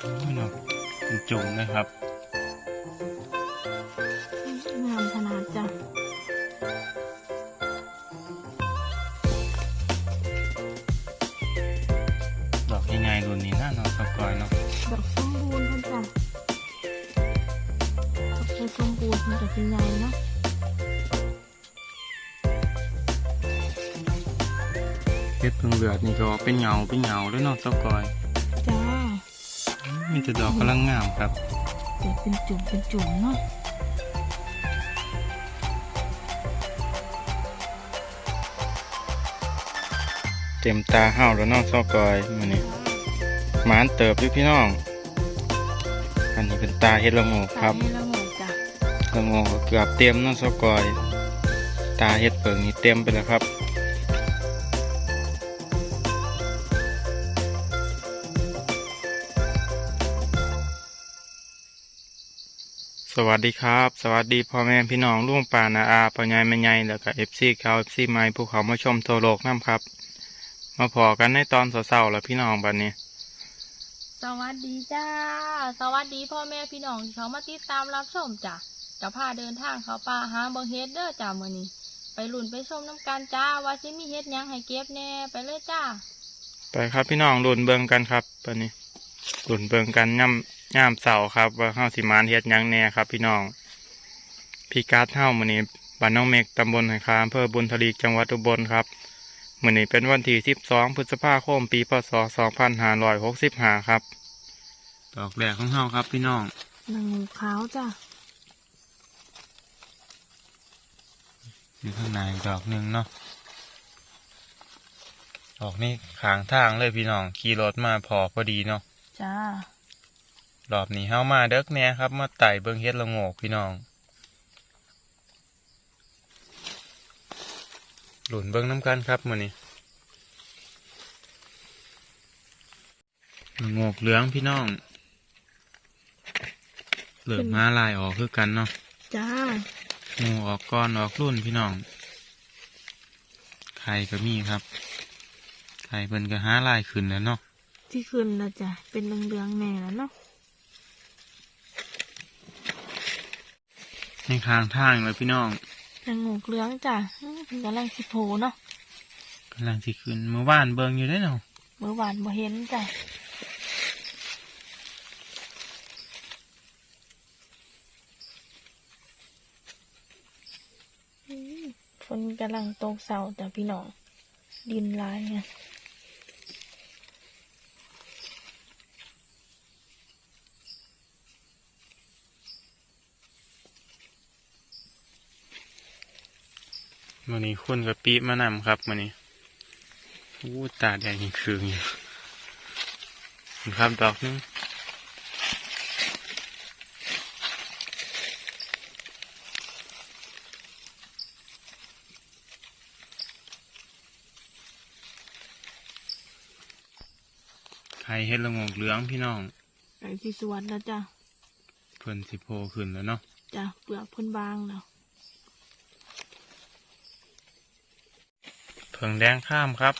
โอ้ยเนาะเป็นจุ่มเลยครับงามขนาดจ้ะดอกยังไงรุ่นนี้น่าเนาะสกอยเนาะดอกสมบูรณ์เพิ่นจ้ะดอกสมบูรณ์มันจะเป็นใหญ่เนาะเฮ็ดเพิ่งเลือดนี่ก็เป็นเงาเป็นเงาเลยเนาะสกอยจ้า มีแต่ดอกกำลังงามครับเกิดเป็นจุ่มเป็นจุ่มเนาะเต็มตาเห่าแล้วเนาะสกอยมื้อนี้หมานเติบอยู่พี่น้อง อันนี้เป็นตาเฮ็ดละโงกครับใส่ให้ละโงกจ้ะละโงกก็เกือบเต็มเนาะสกอย ตาเฮ็ดเปิงนี่เต็มไปแล้วครับ สวัสดีครับ สวัสดีพ่อแม่พี่น้องลุงป่านาอาพ่อใหญ่แม่ใหญ่แล้วก็เอฟซีเขาเอฟซีใหม่ภูเขามาชมทั่วโลกน้ำครับ มาพอกันในตอนเศร้าๆแล้วพี่น้องบัดนี้ สวัสดีจ้า สวัสดีพ่อแม่พี่น้องที่เขามาติดตามรับชมจ้ะจะพาเดินทางเขาป่าหาเบิงเฮ็ดเด้อจ้ามื้อนี้ ไปลุ่นไปชมน้ำกันจ้าว่าสิมีเฮ็ดหยังให้เก็บแน่ไปเลยจ้า ไปครับพี่น้องรุ่นเบิงกันครับบัดนี้รุ่นเบิงกันย่ำ ย่ำเสาครับว่าเฮาสิมานเฮ็ดหยังแน่ครับ พี่น้องพี่การ์ดเฮามื้อนี้บ้านน้องเมกตำบลไหคาอำเภอบุญทลีจังหวัดอุบลครับมื้อนี้เป็นวันที่12พฤษภาคม ปีพศ2565ครับดอกแรกของเฮาครับ พี่น้องนางงูขาวจ้าอยู่ข้างในดอกหนึ่งเนาะดอกนี้ขางทางเลยพี่น้องขี่รถมาพอพอดีเนาะจ้า รอบนี้เฮามาเด็กแน่ครับ มาไต่เบิ้งเฮ็ดละโงกพี่น้องหลุนเบิ้งน้ำกันครับมื้อนี้ละโงกเหลืองพี่น้อง เหลืองมาลายออกคือกันเนาะ จ้าหมูออกก้อนออกรุ่นพี่น้อง ไข่ก็มีครับ ไข่เพิ่นก็หาลายขึ้นแล้วเนาะ ที่ขึ้นแล้วจ้ะ เป็นเหลืองๆแน่แล้วเนาะ ในข้างทางเลยพี่น้องนางงูเหลืองจ้ะอื้อเพิ่นกำลังสิโผล่เนาะกำลังสิขึ้นเมื่อวานเบิงอยู่ได้อเนาะเมื่อวานบ่เห็นจ้ะอื้อฝนกำลังตกเสาจ้ะพี่น้องดินร้ายไง มื่อนี้คุณกับปีมานำครับมื่อนี้อู้ตาแดงยิ่งคืองอยู่เห็นครับดอกหนึงไข่เฮ็ดละโงกเหลืองพี่น้องไก่ที่สวนแล้วจ้ะเพิ่นสิโพขึ้นแล้วเนาะจ้ะเปลือกเพ่นบางแล้ว เพิ่งแดงข้ามครับ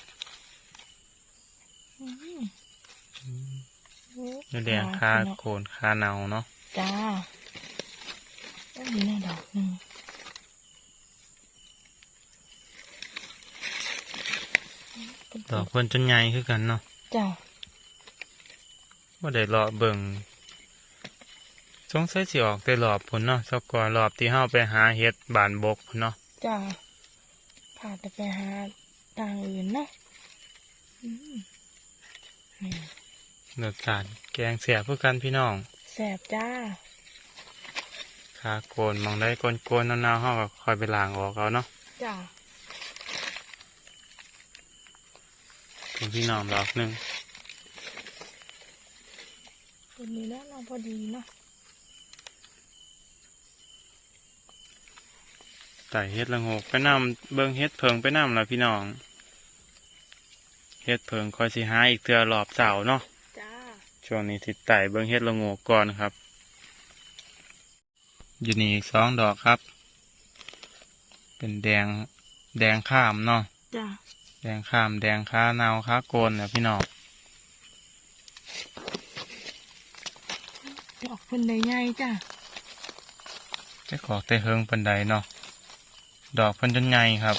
อื้อเนื้อแดงคาโคนคาเนาเนาะจ้าอันนี้น่าดอกหนึ่งดอกเพิ่นจนใหญ่คือกันเนาะจ้ะว่าได้รอเบิ่งสงสัยสิออกแต่รอบพุ่นเนาะสักกว่ารอบที่เฮาไปหาเห็ดบานบกพุ่นเนาะจ้ะพาแต่ไปหา ทางอื่นเนาะอื้อนี่รสชาติแกงเสียเพื่อกันพี่น้องแสบจ้าคาโกนมองได้โกนๆเนาๆเฮาก็คอยไปล้างออกเอาเนาะจ้ะเป็นพี่น้องดอกหนึงคนนี้แล้วเราพอดีเนาะไต่เฮ็ดละโงกไปนํเบิ่งเฮ็ดเพิงไปนํล่ะพี่น้อง เฮ็ดเพิงคอยสิหาอีกเทื่อรอบเสาร์เนาะจ้าช่วงนี้ติดไต่เบิ้งเฮ็ดละโงกก่อนครับ อยู่นี่อีกสองดอกครับ เป็นแดงแดงข้ามเนาะจ้าแดงข้ามแดงค้าเนาค้าโกนเนี่ยพี่น้องดอกเพิ่นได้ใหญ่จ้ะจะขอกแต่เฮิงปันไดเนาะดอกเพิ่นจนใหญ่ครับ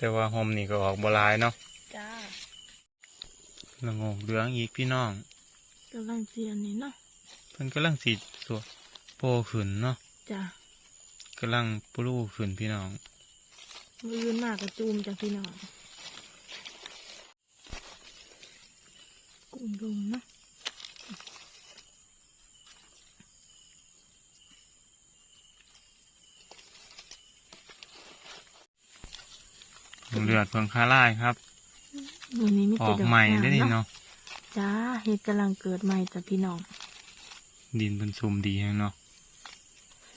แต่ว่าหมนี่ก็ออกบหลายเนาะจ้าละโงกเหลืองอีกพี่น้องกำลังเสียนนี่เนาะเพิ่นกำลังสีสวโปขึ้นเนาะจ้ะกำลังปลูขึ้นพี่น้องมือมากกระจูมจ้ะพี่น้องกุ้งลงเนาะ อดเพิ่งคาล่ายครับวันนี้ไม่อติอดกดอกใหม่งามได้นี่เนาะเนาะ จ้าเห็ดกำลังเกิดใหม่จ้ะพี่น้องดินเป็นซุ่มดีแฮงเนาะ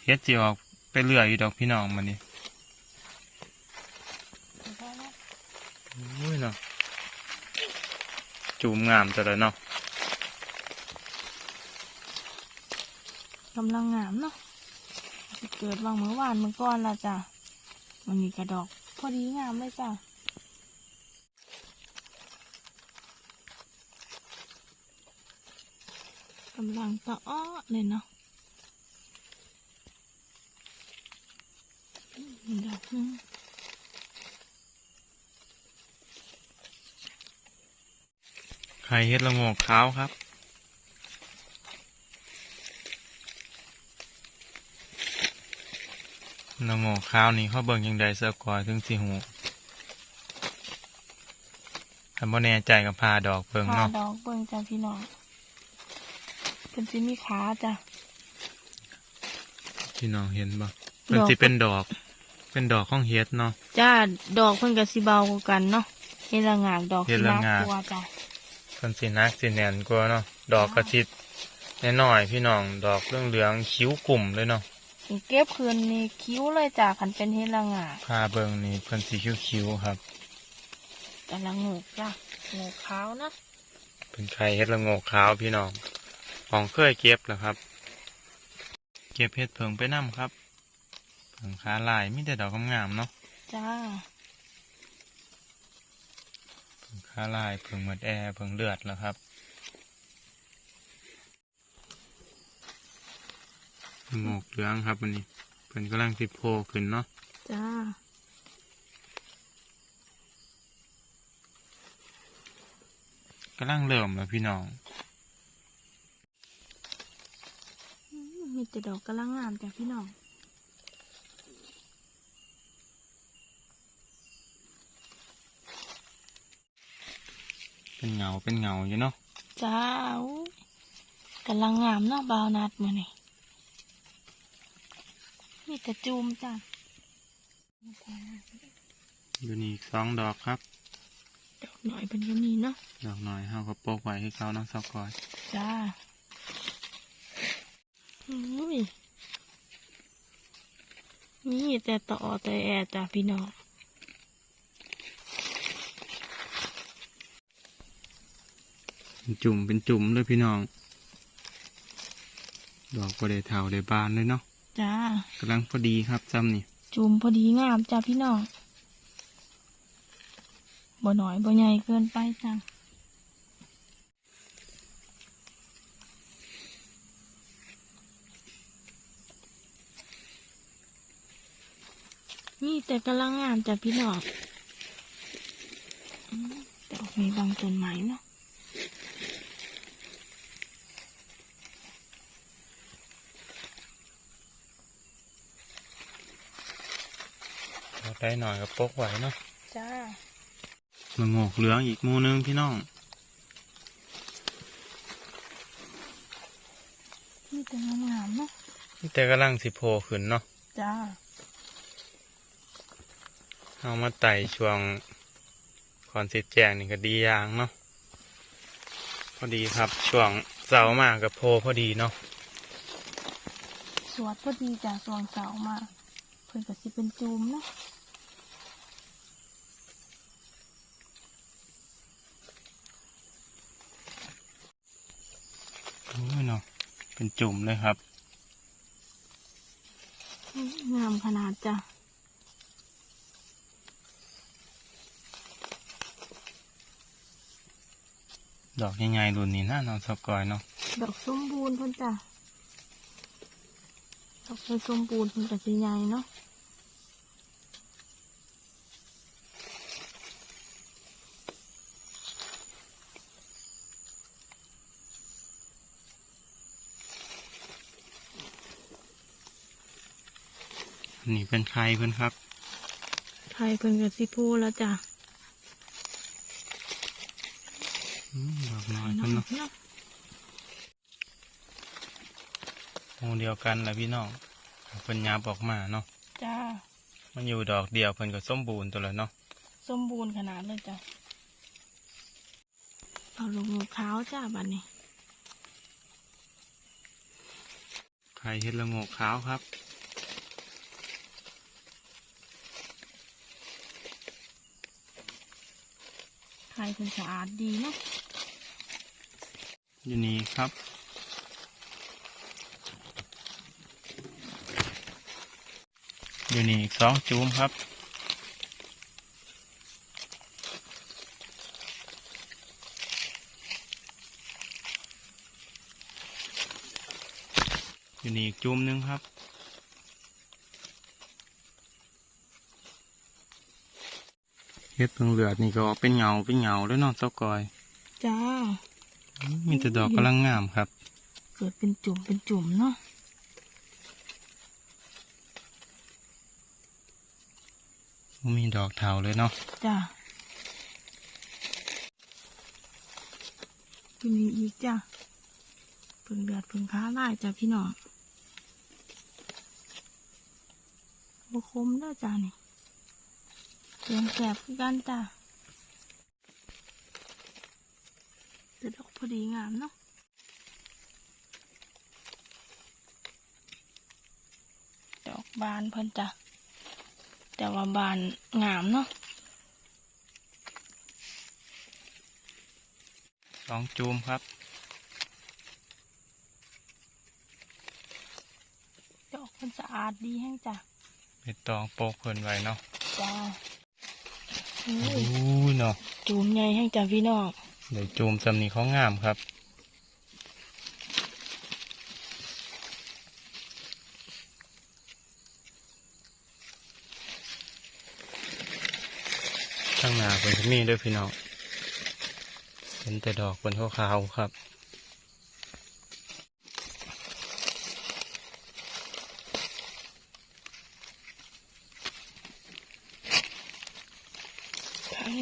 เฮ็ดสิออกไปเรื่อยอยู่ดอกพี่น้องมันนี่อุ้ยเนาะจูมงามจังเลยเนาะกำลังงามเนาะสิเกิดวางเมื่อวานเมื่อก่อนละจ้ะวันนี้กระดอก พอดีงามเลยจ้ะำลังตะอ้อเลยเนาะอืมดอกหนึงไข่เฮ็ดละโงกขาวครับ ละโงกขาวนี่เขาเบิ่งยังไดเสือกอยถึงสิหูคันบ่แน่ใจกับพาดอกเบิ่งพาเนาะดอกเบิ่งจ้ะพี่น้อง เป็นสิมีขาจ้ะพี่น้องเห็นบ่มันดอกสิเป็นดอก เป็นดอกของเฮ็ดเนาะจ้าดอกเพิ่นก็สิเบากว่ากันเนาะเฮ็ดละงากดอกเฮ็สิดละนักงากกว่าจ้ะเพิ่นสินักสิแน่นกว่าเนาะดอกกระชิดน้อยๆพี่น้องดอกเรื่องเหลืองๆคิ้วกลุ่มเลยเนาะเก็บคืนนี่คิ้วเลยจ้ะคันเป็นเฮ็ดละงากพาเบิ่งนี่เพิ่นสิคิ้วๆครับแต่ละงูกจ้ะงูขาวนะเป็นไข่เฮ็ดละโงกขาวพี่น้อง ของเคยเก็บแล้วครับ เก็บเฮ็ดเผิงไปนํครับเผิงขาลายมีแต่ดอกงามๆเนาะจ้าเผิงขาลายเผิงหมดแอร์เผิงเลือดแล้วครับละโงกเหลืองครับวันนี้เพิ่นกำลังสิโผล่ขึ้นเนาะจ้ากำลังเริ่มแล้วพี่น้อง มมีแต่ดอกกำลังงามจ้ะพี่น้องเป็นเงาเป็นเงาอยู่เนาะจ้าอู้กำลังงามเนาะบาวนัดมื้อนี่มีแต่จูมจ้ะอยู่นี่อีกสองดอกครับ ดอกหน่อยเป็นก็มีเนาะดอกหน่อยเฮาก็โปกไว้ให้เขาน้องซอกกอยจ้าอุ้ยมี แต่ต่อแต่แอจ้ะพี่น้องเป็นจุ่มเป็นจุ่มเลยพี่น้อง ดอกก็ได้เท่าได้บานเลยเนาะจ้ากำลังพอดีครับจำนี่ จุ่มพอดีงามจ้ะพี่น้องบ่หน่อยบ่ใหญ่เกินไปจ้ะนี่ แต่กำลังงามจ้ะพี่น้องอืมแต่ออกมีบางต้นไม้เนาะเราได้หน่อยก็โปกไว้เนาะจ้ามาโงกเหลืองอีกหมูหนึงพี่น้องนี่แต่งามๆเนาะแต่กำลังสิโผล่ขึ้นเนาะจ้า เอามาไต่ช่วงก่อนสิแจงนี่ก็ดีอย่างเนาะพอดีครับช่วงเสาร์มากกับโพพอดีเนาะสวดพอดีจ้ะสวงเสามาเพิ่นก็สิเป็นจูมเนาะโอ้ยเนาะเป็นจุ่มเลยครับอืมงามขนาดจ้ะ ดดอกใหญ่ๆรุ่นนี้น่าน้องสกอยเนาะดอกสมบูรณ์เพิ่นจ้ะดอกเป็นสมบูรณ์เพิ่นก็สิใหญ่เนาะอันนี้เป็นไข่เพิ่นครับ ไทยเพิ่นก็สิพูแล้วจ้ะ อืมดอกน้อยเพิ่นเนาะ เนาะ หมู่ เดียวกันแหละพี่น้องเพิ่นยับออกมาเนาะจ้า มันอยู่ดอกเดียวเพิ่นก็สมบูรณ์ตัวแล้วเนาะสมบูรณ์ขนาดเลยจ้ะเอาลงหัวขาวจ้าบัดนี้ไข่เฮ็ดละโงกขาวครับ ไข่เพิ่นสะอาดดีเนาะอยู่นี่ครับ อยู่นี่อีกสองจูมครับ อยู่นี่อีกจูมหนึงครับเฮ็ดเพิ่งเหลือดนี่ก็ออกเป็นเงาเป็นเงาเลยเนาะเจ้ากอย จ้า มีแต่ดอกกำลังงามครับ เกิดเป็นจุ่มเป็นจุ่มเนาะ มีดอกเถาเลยเนาะจ้าที่นี่อีกจ้าเพิ่งเดือดเพิ่งค้าไล่จ้าพี่น้องบคมเด้อจ้านี่เสียงแสบคือกันจ้าแต่ดอกพอดีงามเนาะดอกบานเพิ่นจ้ะ แต่ว่าบานงามเนาะสองจูมครับดอกมันสะอาดดีแห้งจ้ะไปตองโปกเพิ่นไว้เนาะจ้าโอ้โอ้ยยเนาะจูมใหญ่แห้งจ้ะพี่น้องเดี๋ยวจูมจำนี้เขางามครับ ข้างห น้าเป็นมีด้วยพี่น้องเห็นแต่ดอกบนขาวๆครับ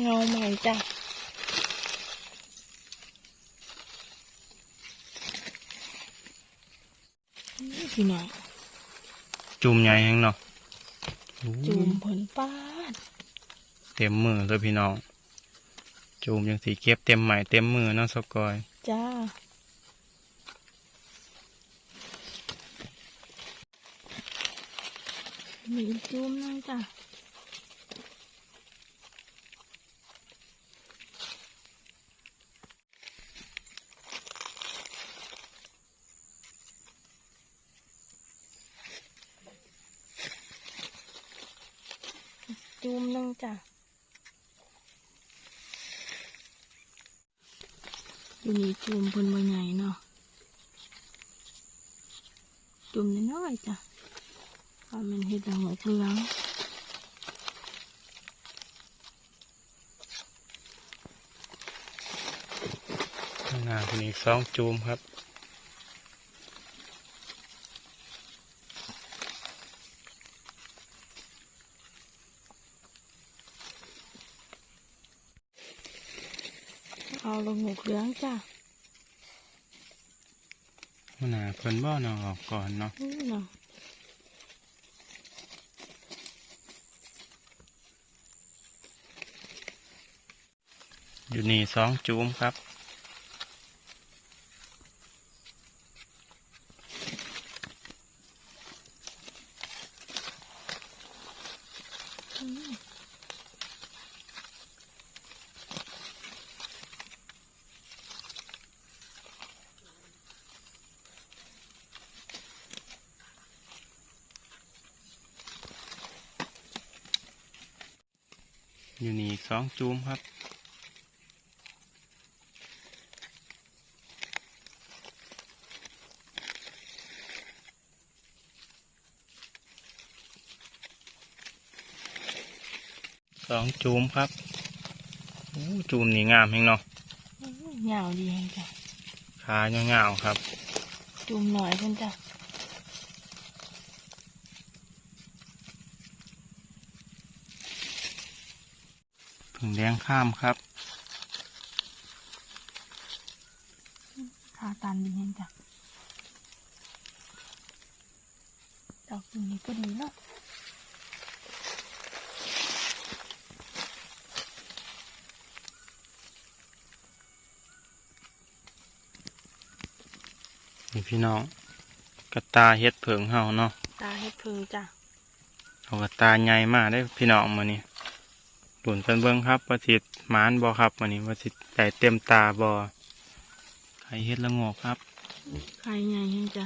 เงาใหม่จ้ะนี่พี่น้องจูมใหญ่แห้งเนาะโอ้ยจูมผลป้าด เต็มมือเลยพี่น้องจูมยังสีเก็บเต็มใหม่เต็มมือเนาะสกอย จ้า มีอีจูมนึงจ้ะจูมนึงจ้ะ อยู่นี่จูมเพิ่นบ่ใหญ่เนาะจุ่มน้อยๆจ้ะถ้ามันเห็ดละหกเหลืองข้างหน้าเป็นอีกสองจุ่มครับ ละหกเหลืองจ้ะข้างหน้าเพิ่นบ่เนาะออกก่อนเนาะนี่เนาะอยู่นี่สองจูมครับ อยู่นี่สองจูมครับ สองจูมครับจูมนี่งามแหงเนาะเหงาดีแหงจ้ะขายเงาครับ จูมหน่อยเพื่อนจ้ะ แดงข้ามครับขาตันดีแฮงจ้ะดอกนี้ก็ดีเนาะนี่พี่น้องกระตาเฮ็ดเผิงเฮาเนาะตาเฮ็ดพึ่งจ้ะเอากระตาใหญ่มากได้อพี่น้องมื้อนี้ หลุนกันเบิ่งครับว่าสิหมานบ่ครับมื้อนี้ว่าสิได้เต็มตาบ่ไข่เฮ็ดละโงกครับไข่ใหญ่แฮงจ้ะ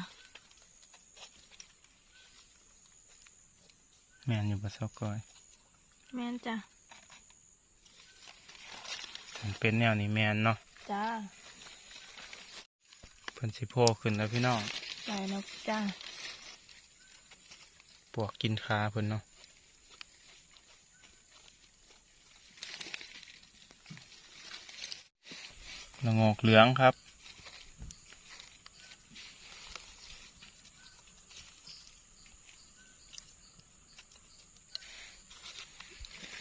แม่นอยู่บ่ซอกก้อยแม่นจ้ะมันเป็นแนวนี้แม่นเนาะจ้าเพิ่นสิโผล่ขึ้นแล้วพี่น้องได้แล้วจ้าปวกกินขาเพิ่นเนาะ ละโงกเหลืองครับ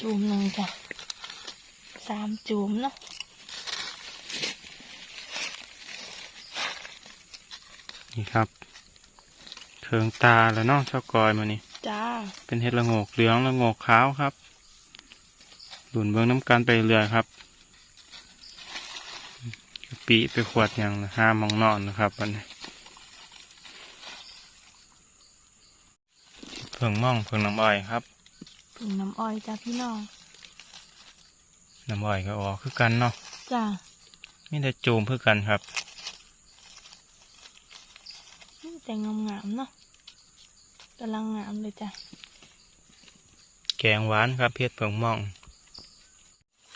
จุ่มหนึ่งจ้ะสามจุ่มเนาะนี่ครับเทิงตาแล้วเนาะซอกกอยมื้อนี้จ้า เป็นเห็ดละโงกเหลืองละโงกขาวครับหลุนเบิ้งน้ำกันไปเรื่อยครับกะ ปีไปขวดอย่างละห้ามองนอนนะครับวันนี้เพิ่งม่องเพิ่งน้ำอ้อยครับพึ่งน้ำอ้อยจ้าพี่น้องน้ำอ้อยก็ออกคือกันเนาะจ้ามีแต่จูมคือกันครับแต่งามๆเนาะกำลังงามเลยจ้ะแกงหวานครับเพ็ดเพิ่งม่อง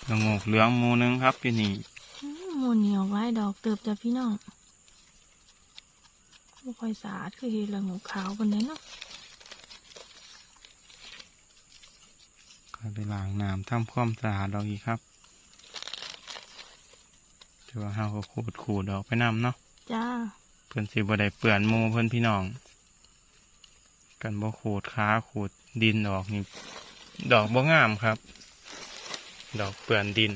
ละโงกเหลืองหมูหนึงครับพี่นี่อื้อ หมูเหนียวไว้ดอกเติบจ้ะพี่น้องไม่ค่อยสะอาดคือเห็ดละงูขาวบนนี้เนาะก็ไปล้างน้ำทำความสะอาดเราอีกครับถือว่าเฮาก็ขูดขูดๆออกไปนำเนาะจ้าเพื่อนสิบ่ได้เปื่อนหมูเพื่อนพี่น้อง กันบ่ขูดขาขูดดินออกนี่ดอกบ่งามครับ ดอกเปื่อนดิน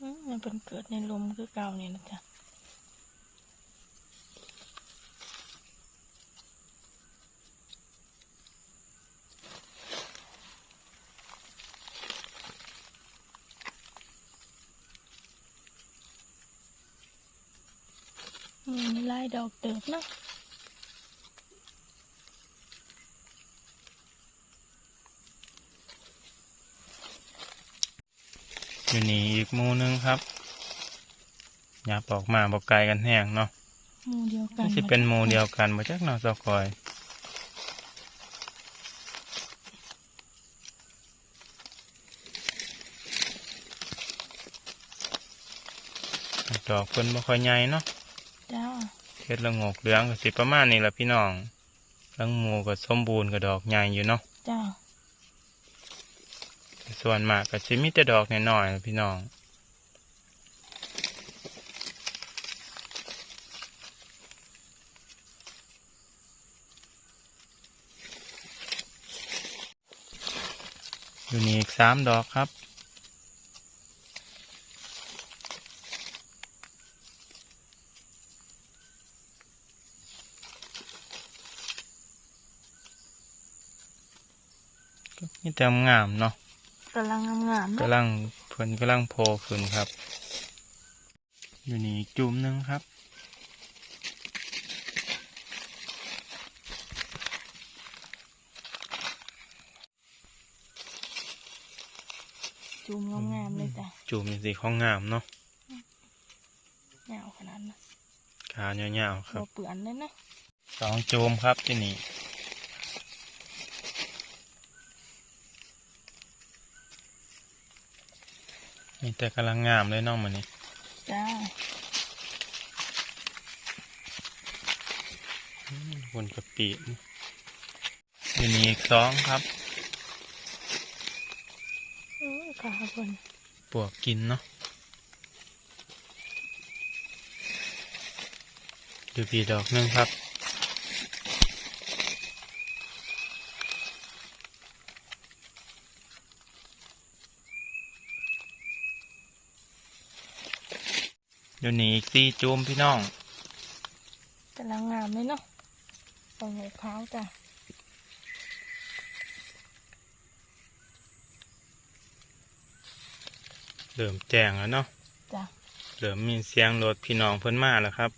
อื้อมัน มันเกิดในลมคือเก่าเนี่ยนะจ๊ะมีลายดอกเติบเนาะ อยู่นี่อีกหมูหนึงครับหยับออกมาบ่ไกลกันแห้งเนาะหมูเดียวกันนี่สิเป็นหมูเดียวกันบ่จักเนาะซอกคอยดอกเพิ่นบ่ค่อยใหญ่เนาะจ้าเฮ็ดละโงกเหลืองก็สิประมาณนี้ล่ะพี่น้องลังหมูก็สมบูรณ์ก็ดอกใหญ่อยู่เนาะจ้า ส่วนมากก็สิมีแต่ดอกน้อยๆพี่น้องอยู่นี่อีกสามดอกครับ ก็มีแต่งามเนาะ กำลังงามๆเนาะกำลังเพิ่นกำลังโผล่ขึ้นครับ อยู่นี่อีกจุ่มหนึงครับจูมงามๆเลยจ้ะจุ่มสีของงามเนาะยาวขนาดนั้นขายาวๆครับบ่เปื่อนเลยเนาะสองจุ่มครับที่นี่ มีแต่กำลังงามเลยเน้องมันนี่จ้าวนกะปิอยู่นี่อีกสองครับอือขาเพิ่นปวกกินเนาะดูปีดอกหนึงครับ เดี๋ยวนี้อีกสี่จูมพี่น้องกำลังงามเลยเนาะตรงหัวขาวจ้ะเริ่มแจ้งแล้วเนาะจ้ะเริ่มมีเสียงรถพี่น้องเพิ่นมาแล้วครับ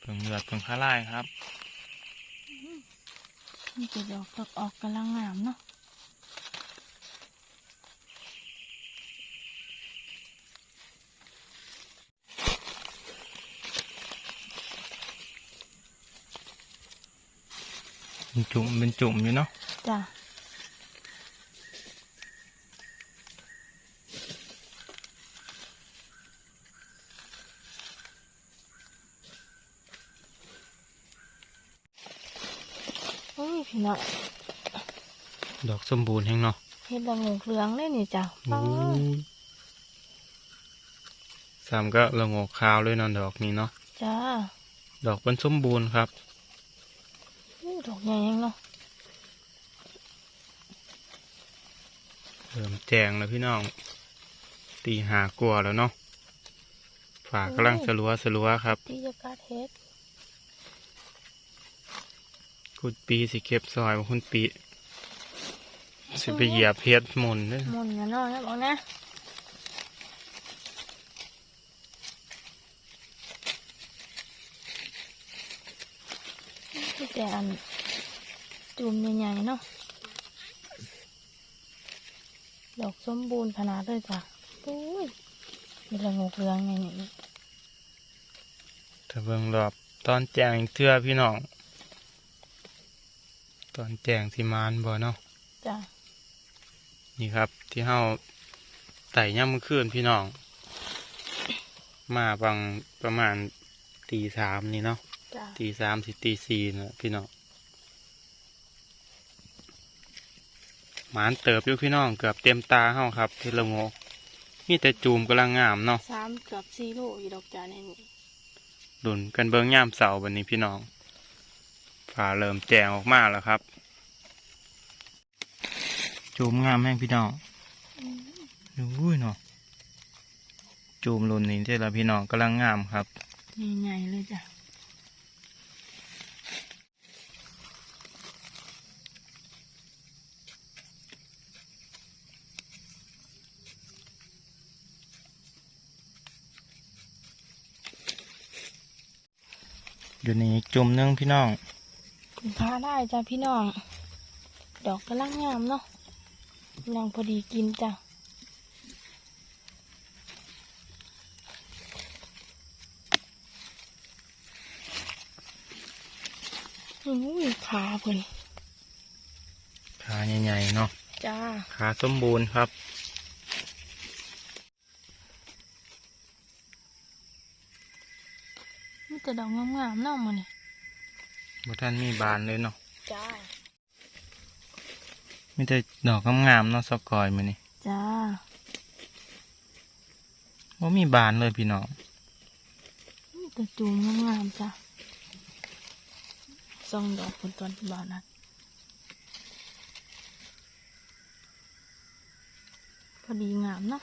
เพิ่งเลือดเพิ่งข้าไล่ครับ นี่ จะดอกตกออกกำลังงามเนาะเป็นจุ่มเป็นจุ่มอยู่เนาะจ้ะอุ้ยพี่น้องดอก สมบูรณ์แห้งเนาะเห็ดละโงกเหลืองเลยนี่จ้ะโอ้ยสามก็ละโงกขาวเลยเนาะดอกนี้เนาะจ้าดอกเป็นสมบูรณ์ครับอู้ดอกใหญ่ยังเนาะเริ่มแจงแล้วพี่น้อง ตีหากลัวแล้วเนาะฝากำลังสลัวสลัวครับที่จะกัดเห็ดคุณปีสิเก็บซอยว่าคุณปี สิไปเหยียบเพชรหมุนเด้อหมุนกันเนาะนะบอกนะนี่แต่อันจุ่มใหญ่ๆเนาะดอกสมบูรณ์ขนาดเลยจ้ะอุ้ยมีละงกเรืองไงนี่ถ้าเบิ่งรอบตอนแจงอีกเทื่อพี่น้อง ตอนแจงสิมานบ่เนาะจ้ะ นี่ครับ ที่เฮาไต่ย่ำมื้อคืนพี่น้อง มาบางประมาณตีสามนี่เนาะจ้ะตีสามสิตีสี่นะพี่น้องหมานเติบอยู่พี่น้องเกือบเต็มตาเฮาครับที่ละโงกมีแต่จูมกำลังงามเนาะสามเกือบสี่โลอยู่ดอกจ้ะนี่นี่ดุนกันเบิ้งย่ามเสาบันนี้พี่น้องฝ่าเริ่มแจงออกมาแล้วครับ จูมงามแห้งพี่น้องอุ้ยเนาะจูมรุ่นนี้ที่ละพี่น้องกำลังงามครับใหญ่ๆเลยจ้ะอยู่นี่อีกจุ่มหนึงพี่น้องคุณพาได้จ้ะพี่น้อง ดอกกำลังงามเนาะกำลังพอดีกินจ้ะอุ้ยขาเพิ่นขาใหญ่ๆเนาะจ้าขาสมบูรณ์ครับมีแต่ดอกงามๆเนาะมันนี่บ่ท่านมีบานเลยเนาะจ้า มีแต่ดอกงามๆเนาะสกอยมือนี่จ้าว่ามีบานเลยพี่น้องมีแต่จูงงามๆจ้ะซองดอกคนตอนที่บ้านนั้นพอดีงามเนาะ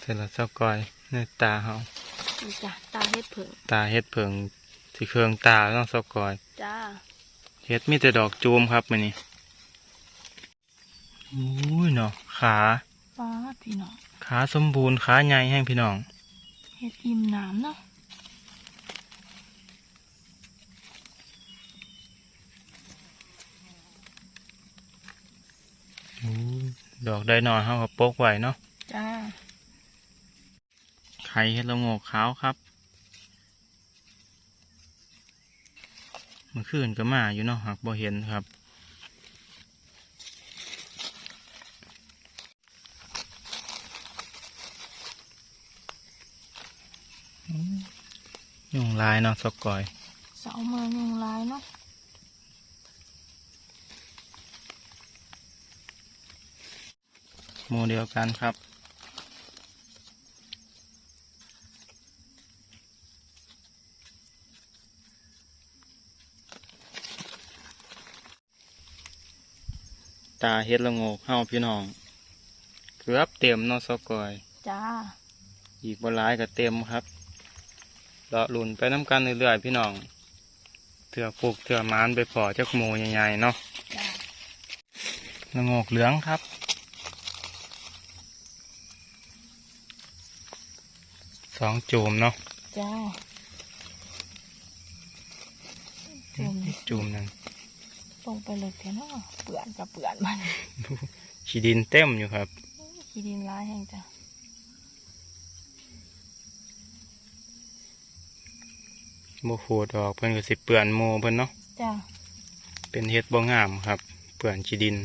เสร็จแล้วสกอยในตาเฮานี่จ้ะตาเฮ็ดเผิงตาเฮ็ดเผิงสิเครื่องตาเนาะสกอยจ้าเฮ็ดมีแต่ดอกจูมครับมือนี่ อุ้ยเนาะขาป้าดพี่น้องขาสมบูรณ์ขาใหญ่แห้งพี่น้องเฮ็ดอิ่มหนามเนาะอู้ดอกได้หน่อยเฮาก็ปกไว้เนาะจ้าไข่เฮ็ดละโงกขาวครับเมื่อคืนก็มาอยู่เนาะหากบ่เห็นครับ ลายเนาะสกอยเสาเมืองยุงลายเนาะหมู่เดียวกันครับตาเฮ็ดละโงกเฮาพี่น้อง เกือบเต็มเนาะสกอย จ้า อีกบ่หลายก็เต็มครับ เลาะหลุนไปน้ำกันเรื่อยๆพี่น้องเถื่อปลูกเถื่อหมานไปพอเจ้าหมูใหญ่ๆเนาะจ้าละโงกเหลืองครับสองจูมเนาะจ้าจุ่มอีกจูมหนึงลงไปเลยเถอะเนาะเปื่อนกับเปื่อนมัน ขี้ดินเต็มอยู่ครับ ขี้ดินร้ายแห้งจ้ะ โมโหดอกเพิ่นก็สิเปื่อนโมเพิ่นเนาะจ้าเป็นเฮ็ดบ่งามครับ เปื่อนขี้ดิน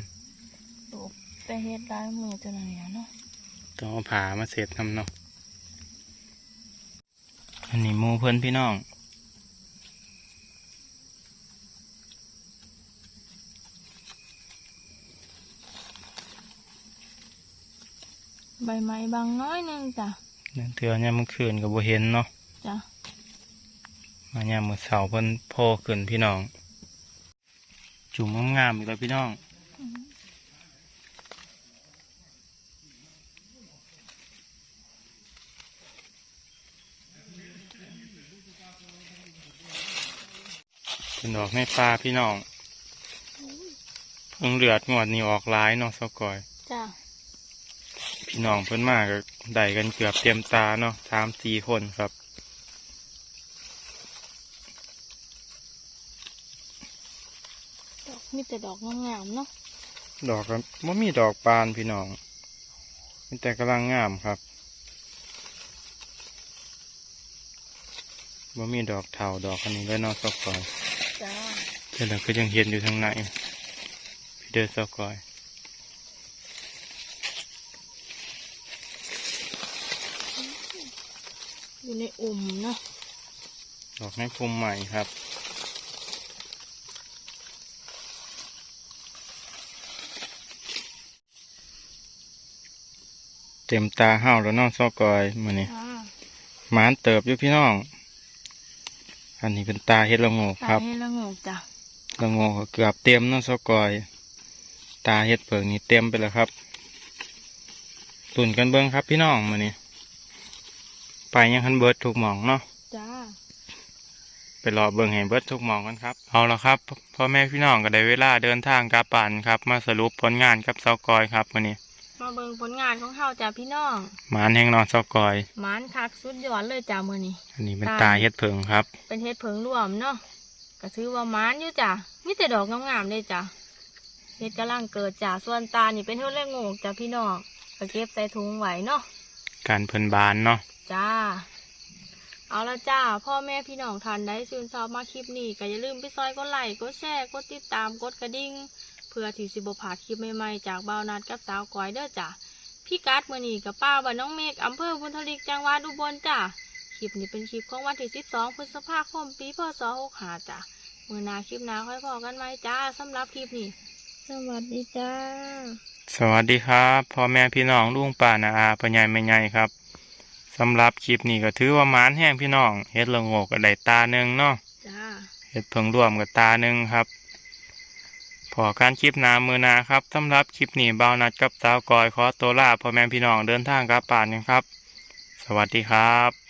ลูกไปเฮ็ดร้ายมือตัวไหนอะเนาะต้องเอาผ่ามาเสร็จทำเนาะอันนี้หมูเพิ่นพี่น้องใบไม้บางน้อยหนึงจ้ะนั่นเถื่อเนี่ยามมันคืนกับบ่เห็นเนาะจ้ะ มาเนี่ยามมือเสาเพิ่นโผล่ขึ้นพี่น้อง จุ่มงามๆอีกแล้วพี่น้องเป็นดอกในปลาพี่น้องเพิ่งเลือดงวดนี้ออกหลายเนาะสกอยจ้ะพี่น้องเพิ่นมาก็ได้กันเกือบเต็มตาเนาะสามสี่คนครับ ดอก มีแต่ดอกงามๆเนาะดอกก็บ่มีดอกบานพี่น้องมีแต่กำลังงามครับบ่มีดอกเถาดอกอันนี้เลยเนาะสกอยจ้าแต่ละคือยังเห็นอยู่ทางในพี่เด้อสกอยอยู่ในอุ่มเนาะดอกในภูมิใหม่ครับ เต็มตาเห่าแล้วเน้องซอกอยมือนี้จ้าหมานเติบอยู่พี่น้อง อันนี้เป็นตาเฮ็ดละโงกคตารับให้ละโงกจ้ะละโงกก็เกือบเต็มเน้องซอกอย ตาเฮ็ดเผิงนี่เต็มไปแล้วครับตุนกันเบิ้งครับพี่น้องมือนี้ไปยังคันเบิดถูกหมองเนาะจ้าไปรอเบิ่งให้เบิดทุกหมองกันครับ เอาละครับพ่อแม่พี่น้องก็ได้เวลาเดินทางกลับป่านครับ มาสรุปผลงานกับเสากอยครับวันนี้ มาเบิ่งผลงานของเฮาจ้ะพี่น้องหมานแห่งนอนเสากอย หมานคักสุดยอดเลยจ้ะมื้อนี้ อันนี้เป็นตาตาเฮ็ดเพิงครับ เป็นเฮ็ดเพิงรวมเนาะก็ถือว่าหมานอยู่จ้ะมีแต่ดอกงามๆเลยจ้ะเฮ็ดกำลังเกิดจ้ะส่วนตานี่เป็นเฮ็ดละโงกจ้ะพี่น้องก็เก็บใส่ถุงไว้เนาะ การเพิ่นบานเนาะ จ้า เอาละจ้า พ่อแม่พี่น้องท่านใดชื่นชอบมาคลิปนี้ก็อย่าลืมไปซอยกดไลค์กดแชร์กดติดตามกดกระดิ่งเพื่อที่สิบพลาดคลิปใหม่ๆจากบ่าวนัดกับสาวก้อยเด้อจ้าพี่กัดมือนี้กับป้าบ้านน้องเมฆอำเภอบุญทลิกจังหวัดอุบลจ้าคลิปนี้เป็นคลิปของวันที่12พฤษภาคมปีพศ65จ้าเมื่อหนาคลิปหน้าค่อยพอกันไหมจ้าสำหรับคลิปนี้ สวัสดีจ้า สวัสดีครับพ่อแม่พี่น้องลุงป้านาอาพ่อใหญ่แม่ใหญ่ครับสำหรับคลิปนี้ก็ถือว่าหมานแห้งพี่น้องเฮ็ดละโงกก็ได้ตาหนึ่งเนาะจ้าเฮ็ดเพิงร่วมกับตาหนึ่งครับ พอการคลิปหนามือนาครับสำหรับคลิปนี้เบานัดกับสาวกอยขอตัวลาพ่อแม่พี่น้องเดินทางกลับป่านกันครับ สวัสดีครับ